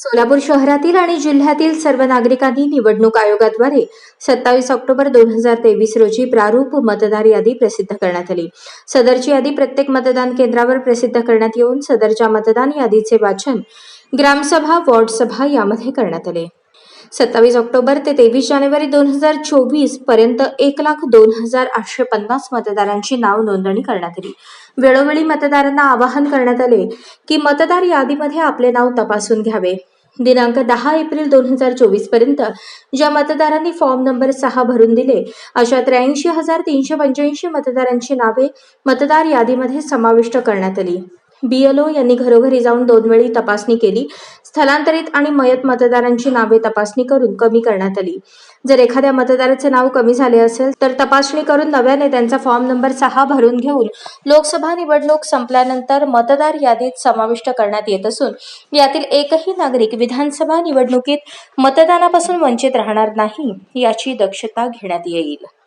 सोलापूर शहरातील आणि जिल्ह्यातील सर्व नागरिकांनी निवडणूक आयोगाद्वारे सत्तावीस ऑक्टोबर दोन हजार तेवीस रोजी प्रारूप मतदार यादी प्रसिद्ध करण्यात आली. सदरची यादी प्रत्येक मतदान केंद्रावर प्रसिद्ध करण्यात येऊन सदरच्या मतदान यादीचे वाचन ग्रामसभा वॉर्डसभा यामध्ये करण्यात आले. सत्तावीस ऑक्टोबर ते तेवीस जानेवारी दोन हजार चोवीसपर्यंत एक लाख दोन हजार आठशे पन्नास मतदारांची नाव नोंदणी करण्यात आली. वेळोवेळी मतदारांना आवाहन करण्यात आले की मतदार यादीमध्ये आपले नाव तपासून घ्यावे. दिनांक दहा एप्रिल दोन हजार चोवीसपर्यंत ज्या मतदारांनी फॉर्म नंबर सहा भरून दिले अशा त्र्याऐंशी हजार तीनशे पंच्याऐंशी मतदारांची नावे मतदार यादीमध्ये समाविष्ट करण्यात आली. बीएलओ यांनी घरोघरी जाऊन दोन वेळी तपासणी केली. स्थलांतरित आणि मयत मतदारांची नावे तपासणी करून कमी करण्यात आली. जर एखाद्या मतदाराचे नाव कमी झाले असेल तर तपासणी करून नव्याने त्यांचा फॉर्म नंबर सहा भरून घेऊन लोकसभा निवडणूक संपल्यानंतर मतदार यादीत समाविष्ट करण्यात येत असून यातील एकही नागरिक विधानसभा निवडणुकीत मतदानापासून वंचित राहणार नाही याची दक्षता घेण्यात येईल.